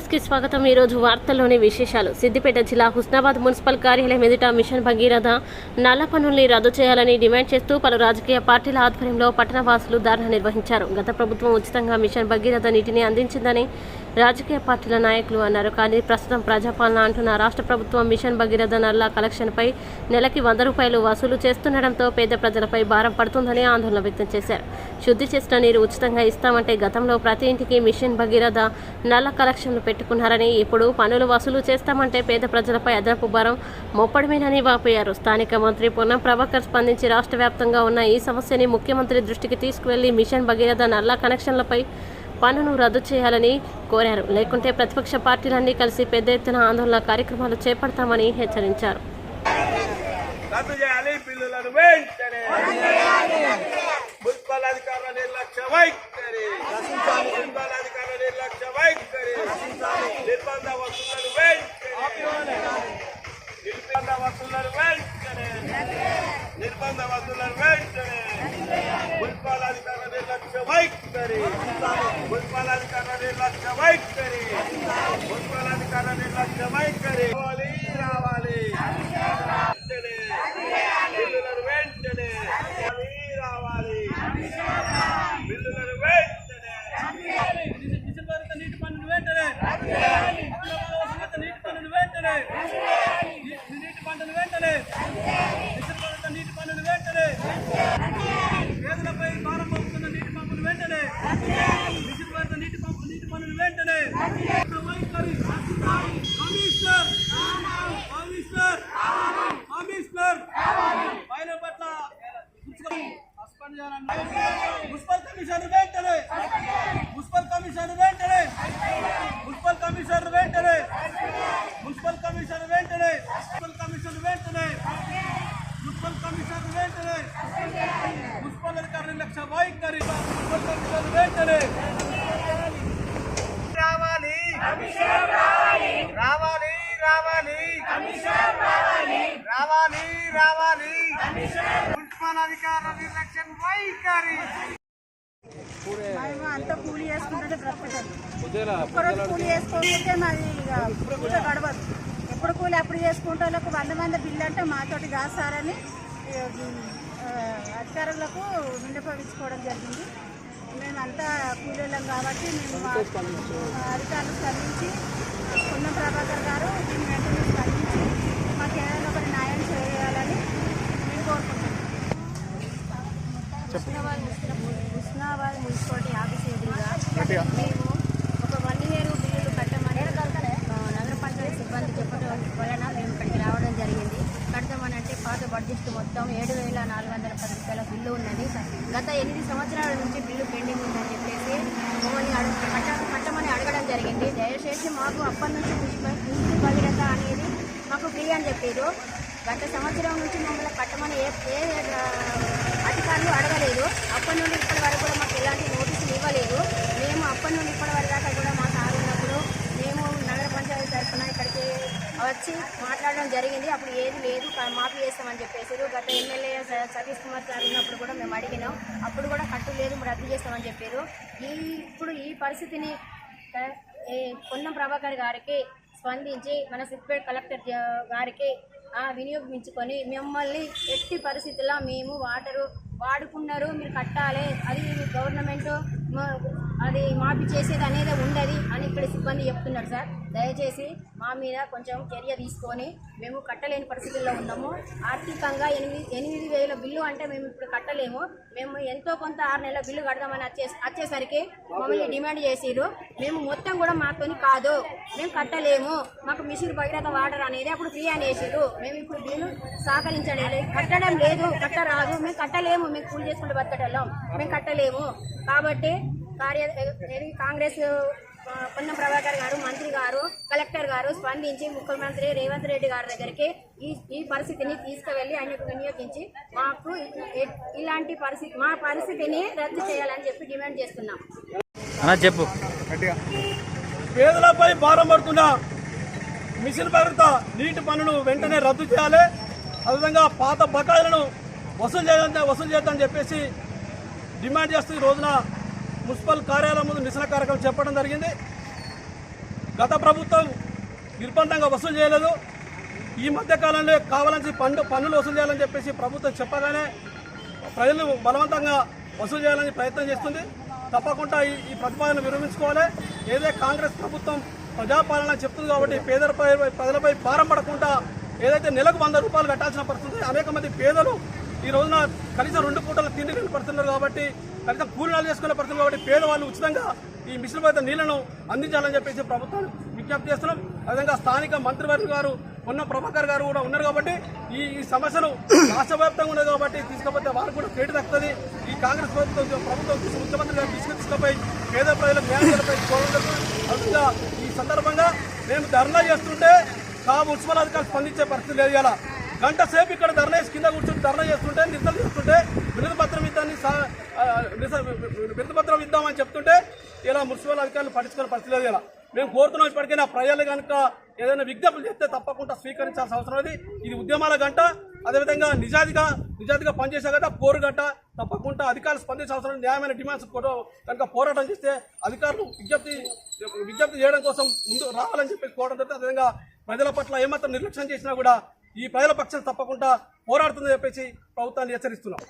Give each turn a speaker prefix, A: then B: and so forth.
A: న్యూస్కి స్వాగతం. ఈ రోజు వార్తల్లోని విశేషాలు. సిద్దిపేట జిల్లా హుస్నాబాద్ మున్సిపల్ కార్యాలయం ఎదుట మిషన్ భగీరథ నల్ల పనుల్ని రద్దు చేయాలని డిమాండ్ చేస్తూ పలు రాజకీయ పార్టీల ఆధ్వర్యంలో పట్టణ వాసులు ధర్నా నిర్వహించారు. గత ప్రభుత్వం ఉచితంగా మిషన్ భగీరథ నీటిని అందించిందని రాజకీయ పార్టీల నాయకులు అన్నారు. కానీ ప్రస్తుతం ప్రజాపాలన అంటున్న రాష్ట్ర ప్రభుత్వం మిషన్ భగీరథ నల్ల కలెక్షన్పై నెలకి వంద రూపాయలు వసూలు చేస్తుండటంతో పేద ప్రజలపై భారం పడుతుందని ఆందోళన వ్యక్తం చేశారు. శుద్ధి చేసిన నీరు ఉచితంగా ఇస్తామంటే గతంలో ప్రతి ఇంటికి మిషన్ భగీరథ నల్ల కలెక్షన్లు పెట్టుకున్నారని ఇప్పుడు పనులు వసూలు చేస్తామంటే పేద ప్రజలపై అదనపు భారం మోపడమేనని వాపోయారు. స్థానిక మంత్రి పొన్నం ప్రభాకర్ స్పందించి రాష్ట్ర వ్యాప్తంగా ఉన్న ఈ సమస్యని ముఖ్యమంత్రి దృష్టికి తీసుకువెళ్ళి మిషన్ భగీరథ నల్ల కనెక్షన్లపై పన్నును రద్దు చేయాలని కోరారు. లేకుంటే ప్రతిపక్ష పార్టీలన్నీ కలిసి పెద్ద ఎత్తున ఆందోళన కార్యక్రమాలు చేపడతామని హెచ్చరించారు.
B: నిర్బంధ వసూలను వెంటనే నిర్బంధ వసూలను వెంటనే మున్సిపల్ అధికారుల నిర్లక్ష్య వైఖరి మున్సిపల్ అధికారుల నిర్లక్ష్య వైఖరి మున్సిపల్ అధికారుల నిర్లక్ష్య వైఖరి రావాలి రావాలి వెంటనే బిల్లులను వెంటనే రావాలి బిల్లులను వెంటనే
C: డిసెంబర్ నీటి పన్నులు వెంటనే అక్టోబర్ నీటి పన్నులు వెంటనే నీటి పంటలు వెంటనే డిసెంబర్ నీటి పన్నులు వెంటనే పేదలపై భారం మోపుతున్న నీటి పంపులు వెంటనే డిసెంబర్ నీటి పంపు నీటి పన్నులు వెంటనే వైఖరి కమిషనర్ కమిషనర్ కమిషనర్ మహిళల పట్ల సస్పెండ్ చేయాలని మున్సిపల్ కమిషనర్ వెంటనే మున్సిపల్ కమిషనర్ వెంటనే మున్సిపల్ కమిషనర్ వెంటనే మున్సిపల్ కమిషనర్ వెంటనే మున్సిపల్ కమిషనర్ వెంటనే మున్సిపల్ కమిషనర్ వెంటనే మున్సిపల్ అధికారుల లక్ష్య వైఖరి మున్సిపల్ కమిషనర్ వెంటనే
B: రావాలి రావాలి రావాలి రావాలి రావాలి అధికారుల నిర్లక్ష్యం వైఖరి.
D: అంతా కూలి చేసుకుంటుంటే బ్రతకటం. ఒక్కరోజు కూలి ఇక గడవదు. ఎప్పుడు కూలి అప్పుడు చేసుకుంటే వాళ్ళకు వంద మంది బిల్లు అంటే మాతోటి కాదు సార్ అని అధికారులకు విన్నపించుకోవడం జరిగింది. మేమంతా కూలీలం కాబట్టి మేము అధికారులు స్పందించి పొన్నం ప్రభాకర్ గారు దీని వెంటనే స్పందించి మాకు ఏదైనా ఒకటి న్యాయం చేయాలని మేము కోరుకుంటున్నాం
E: హుస్నాబాద్ హుస్నాబాద్ మున్సిపాలిటీ ఆఫీస్ ఎదురుగా మేము ఒక వన్ ఇయర్ బిల్లులు కట్టమని నగర పంచాయతీ సిబ్బంది చెప్పడం వలన మేము ఇక్కడికి రావడం జరిగింది. కడతామని అంటే పాత బడ్జెట్ మొత్తం ఏడు వేల నాలుగు వందల పది రూపాయల బిల్లు ఉన్నది. గత ఎనిమిది సంవత్సరాల నుంచి బిల్లు పెండింగ్ ఉందని చెప్పేసి మమ్మల్ని అడుగు కట్ట కట్టమని అడగడం జరిగింది. దయచేసి మాకు అప్పటి నుంచి మున్సిపల్ భగీరథ అనేది మాకు ఫ్రీ అని చెప్పారు. గత సంవత్సరం నుంచి మమ్మల్ని కట్టమని ఏ ఏ అధికారులు అడగలేదు. అప్పటి నుండి ఇప్పటి వరకు కూడా మాకు ఎలాంటి నోటీసులు ఇవ్వలేదు. మేము అప్పటి నుండి ఇప్పటి వరకు దాకా కూడా మా సార్ ఉన్నప్పుడు మేము నగర పంచాయతీ తరఫున ఇక్కడికి వచ్చి మాట్లాడడం జరిగింది. అప్పుడు ఏది లేదు మాఫీ చేస్తామని చెప్పేసారు గత ఎమ్మెల్యే సతీష్ కుమార్ సార్ ఉన్నప్పుడు కూడా మేము అడిగినాం. అప్పుడు కూడా కట్టు లేదు రద్దు చేస్తామని చెప్పారు. ఈ ఇప్పుడు ఈ పరిస్థితిని క- పొన్నం ప్రభాకర్ గారికి స్పందించి మన సిద్దిపేట కలెక్టర్ గారికి వినియోగించుకొని మిమ్మల్ని ఎట్టి పరిస్థితుల్లో మేము వాటరు వాడుకున్నారు మీరు కట్టాలి అది గవర్నమెంట్ మా- అది మాఫీ చేసేది అనేది ఉండదు అని ఇక్కడ సిబ్బంది చెప్తున్నారు సార్. దయచేసి మా మీద కొంచెం చర్య తీసుకొని మేము కట్టలేని పరిస్థితుల్లో ఉన్నాము. ఆర్థికంగా ఎనిమిది ఎనిమిది వేల బిల్లు అంటే మేము ఇప్పుడు కట్టలేము. మేము ఎంతో కొంత ఆరు నెలల బిల్లు కడదామని వచ్చే వచ్చేసరికి మమ్మల్ని డిమాండ్ చేసిరు మేము మొత్తం కూడా మాతోని కాదు. మేము కట్టలేము. మాకు మిషన్ భగీరథ వాటర్ అనేది అప్పుడు ఫ్రీ అని వేసిరు మేము ఇప్పుడు బిల్లు సహకరించడం లేదు కట్టడం లేదు కట్టరాదు. మేము కట్టలేము. మేము కూలి చేసుకుంటూ బతకటం. మేము కట్టలేము. కాబట్టి కార్య కాంగ్రెస్ పొన్నం ప్రభాకర్ గారు మంత్రి గారు కలెక్టర్ గారు స్పందించి ముఖ్యమంత్రి రేవంత్ రెడ్డి గారి దగ్గరికి ఈ ఈ పరిస్థితిని తీసుకువెళ్ళి ఆయనకు వినియోగించి మాకు ఇలాంటి పరిస్థితి మా పరిస్థితిని రద్దు చేయాలని చెప్పి డిమాండ్ చేస్తున్నాం.
F: అన్నా చెప్పు.
C: పేదలపై భారం పడుతున్న మిషన్ భద్రత నీటి పన్నును వెంటనే రద్దు చేయాలి. అదేవిధంగా పాత బకాయిలను వసూలు చేయాలంటే వసూలు చేద్దామని చెప్పేసి డిమాండ్ చేస్తూ ఈ రోజున మున్సిపల్ కార్యాలయం ముందు నిరసన కార్యక్రమం చెప్పడం జరిగింది. గత ప్రభుత్వం నిర్బంధంగా వసూలు చేయలేదు. ఈ మధ్యకాలంలో కావాలని పన్ను పన్నులు వసూలు చేయాలని చెప్పేసి ప్రభుత్వం చెప్పగానే ప్రజలు బలవంతంగా వసూలు చేయాలని ప్రయత్నం చేస్తుంది. తప్పకుండా ఈ ఈ ప్రతిపాదన విరమించుకోవాలి. ఏదైతే కాంగ్రెస్ ప్రభుత్వం ప్రజాపాలన చెప్తుంది కాబట్టి పేదలపై ప్రజలపై భారం పడకుండా ఏదైతే నెలకు వంద రూపాయలు కట్టాల్సిన పరిస్థితి అనేక మంది పేదలు ఈ రోజున కనీసం రెండు పూటలు తిండి లేని కాబట్టి కనీసం కూలీనాలు చేసుకునే పరిస్థితులు కాబట్టి పేదవాళ్ళు ఉచితంగా ఈ మిషన్ పైన నీళ్ళను అందించాలని చెప్పేసి ప్రభుత్వాన్ని విజ్ఞప్తి చేస్తున్నాం. అదేవిధంగా స్థానిక మంత్రివర్గ గారు ఉన్న ప్రభాకర్ గారు కూడా ఉన్నారు కాబట్టి ఈ ఈ సమస్యను రాష్ట్ర వ్యాప్తంగా ఉన్నది కాబట్టి తీసుకపోతే వారు కూడా పేటు దక్కుతుంది ఈ కాంగ్రెస్ ప్రభుత్వం ప్రభుత్వం ముఖ్యమంత్రి గారు తీసుకొచ్చిపై పేద ప్రజల న్యాయాలపై కోరడం ఈ సందర్భంగా మేము ధర్నా చేస్తుంటే కా మున్సిపల్ అధికారులు స్పందించే పరిస్థితి లేదు ఇలా గంట సేపు ఇక్కడ ధర్నా కింద కూర్చుని ధర్నా చేస్తుంటే నిరసన చేస్తుంటే వినతి పత్రం ఇద్దాన్ని సా- పత్రం ఇద్దామని చెప్తుంటే ఇలా మున్సిపల్ అధికారులు పట్టించుకునే పరిస్థితి లేదు ఇలా. మేము కోరుతున్నాం ఇప్పటికైనా ప్రజలు కనుక ఏదైనా విజ్ఞప్తులు చేస్తే తప్పకుండా స్వీకరించాల్సిన అవసరం ఉంది. ఇది ఉద్యమాల గంట అదేవిధంగా నిజాదిగా నిజాదిగా పనిచేసే గంట పోరు గంట తప్పకుండా అధికారులు స్పందించాల్సిన అవసరం న్యాయమైన డిమాండ్స్ కూడా కనుక పోరాటం చేస్తే అధికారులు విజ్ఞప్తి విజ్ఞప్తి చేయడం కోసం ముందు రావాలని చెప్పి కోరడం జరిగింది. అదేవిధంగా ప్రజల పట్ల ఏమాత్రం నిర్లక్ష్యం చేసినా కూడా ఈ ప్రజల పక్షం తప్పకుండా పోరాడుతుందని చెప్పేసి ప్రభుత్వాన్ని హెచ్చరిస్తున్నాం.